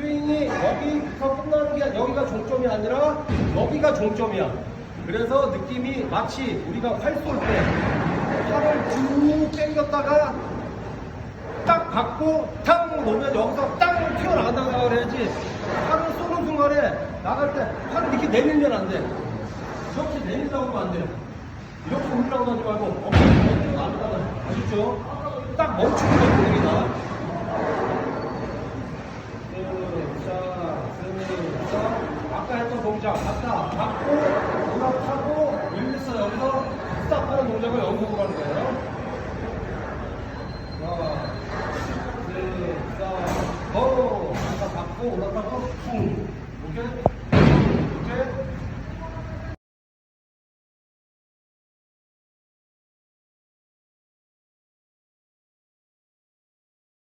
스윙이 여기서 끝나는 게 여기가 종점이 아니라 여기가 종점이야. 그래서 느낌이 마치 우리가 활 쏠 때 팔을 쭉 당겼다가 딱 받고 탕 놓으면 여기서 땅 튀어나간다고 그래야지 팔을 쏘는 순간에 나갈 때 팔을 이렇게 내밀면 안 돼. 이렇게 내밀라고 하면 안 돼. 이렇게 올라고 하지 말고 어깨 멈추고 안 올라가. 아시죠? 딱 멈추는 거 보입니다. 아까 했던 동작 아까 받고 올라타고 밀렸어 여기서 스탑 하는 동작을 연속으로 하는 거예요. 하나, 둘, 셋, 호. 아까 받고 올라타고 쿵. 오케이?